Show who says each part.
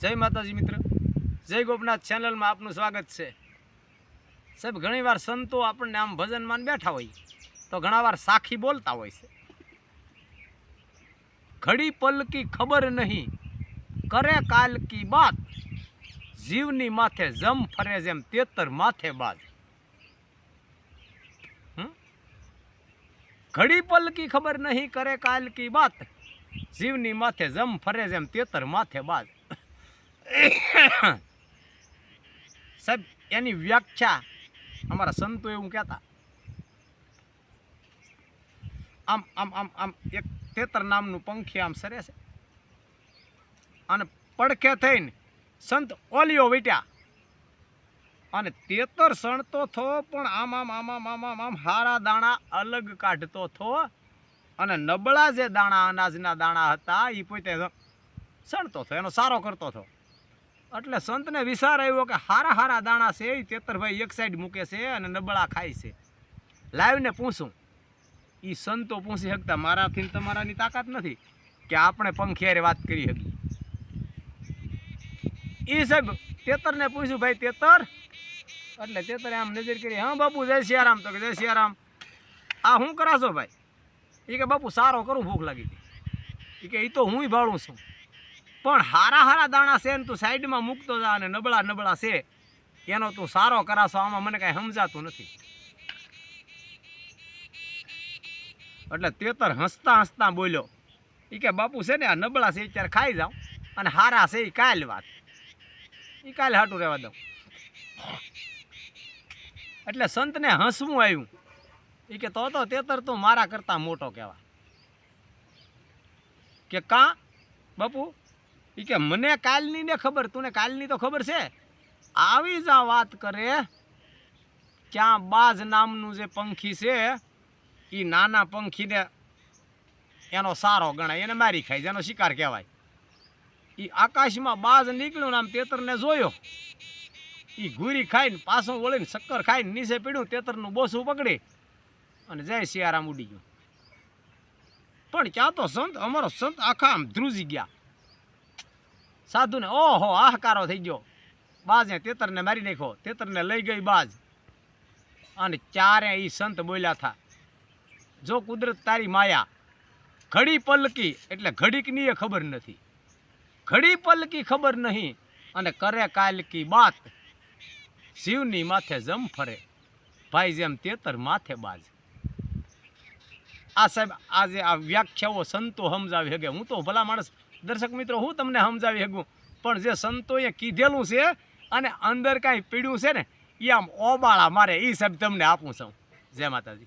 Speaker 1: જય માતાજી મિત્ર. જય ગોપનાથ ચેનલમાં આપનું સ્વાગત છે. સાહેબ, ઘણીવાર સંતો આપણને આમ ભજનમાં બેઠા હોય તો ઘણાવાર સાખી બોલતા હોય છે. ઘડી પલ કી ખબર નહીં, કરે કાલ કી બાત. જીવની માથે જમ ફરે જેમ તેતર માથે બાદ? ઘડી પલ કી ખબર નહીં, કરે કાલ કી બાત. જીવની માથે જમ ફરે જેમ તેતર માથે બાદ સાહેબ, એની વ્યાખ્યા અમારા સંતો એવું કહેતા. આમ આમ આમ આમ એક તેતર નામનું પંખી આમ સરે છે. અને પડખે થઈને સંત ઓલિયો વીટ્યા. અને તેતર સણતો થો, પણ આમ આમ આમ આમ આમ આમ આમ હારા દાણા અલગ કાઢતો થો. અને નબળા જે દાણા, અનાજના દાણા હતા એ પોતે સણતો થો, એનો સારો કરતો થો. એટલે સંતને વિચાર આવ્યો કે હારા હારા દાણા છે એ તેતરભાઈ એક સાઈડ મૂકે છે અને નબળા ખાય છે. લાવીને પૂછું એ સંતો પૂછી શકતા મારાથી તમારાની તાકાત નથી કે આપણે પંખિયારે વાત કરી હતી એ સાહેબ તેતરને પૂછ્યું, ભાઈ તેતર એટલે તેતરે આમ નજર કરી, હા બાપુ, જય સિયારામ. તો કે, જય સિયારામ. આ શું કરાશો ભાઈ? એ કે, બાપુ, સારો કરું, ભૂખ લાગી હતી. એ કે એ તો હું ભાળું છું. પણ હારા હારા દાણા છે ને તું સાઈડમાં મૂકતો જા અને નબળા નબળા છે. એનો તું સારો કરાશો આમાં મને કાંઈ સમજાતું નથી. એટલે તેતર હસતા હસતા બોલ્યો એ કે બાપુ છે ને, આ નબળા છે, અત્યારે ખાઈ જાઉં અને હારા છે એ કાલ વાત. એ કાલ હાટું રહેવા દઉં. એટલે સંતને હસવું આવ્યું. એ કે, તો તો તેતર તું મારા કરતાં મોટો કહેવા કે કાં? બાપુ? એ કે, મને કાલની ને ખબર, તુને કાલની તો ખબર છે. આવી જ આ વાત કરે. ક્યાં બાજ નામનું જે પંખી છે એ નાના પંખીને એનો સારો ગણાય, એને મારી ખાય જેનો શિકાર કહેવાય. એ આકાશમાં બાજ નીકળ્યું ને આમ તેતરને જોયો. એ ઘૂરી ખાઈને પાછું વળીને શક્કર ખાઈને નીચે પીડ્યું, તેતરનું બોસું પકડી અને જય સિયારામ ઉડી ગયું. પણ ક્યાં તો સંત, અમારો સંત આખા આમ ધ્રુજી ગયા. સાધુને, ઓહો આહકારો થઈ ગયો. બાજે તેતરને મારી નાખ્યો. તેતરને લઈ ગઈ બાજ. અને ચારે એ સંત બોલ્યા થા, જો કુદરત તારી માયા ઘડી પલકી, એટલે ઘડીકની એ ખબર નથી. ઘડી પલકી ખબર નહીં, અને કરે કાલ કી બાત. શિવની માથે જમ ફરે, ભાઈ જેમ તેતર માથે બાજ. આ સાહેબ આજે આ વ્યાખ્યાઓ સંતો સમજાવી શકે હું તો ભલા માણસ દર્શક મિત્રો, હું તમને સમજાવી શકું. પણ જે સંતોએ કીધેલું છે અને અંદર કાંઈ પીડ્યું છે ને એ આમ ઓબાળા મારે એ શબ્દ તમને આપું છું. જય માતાજી.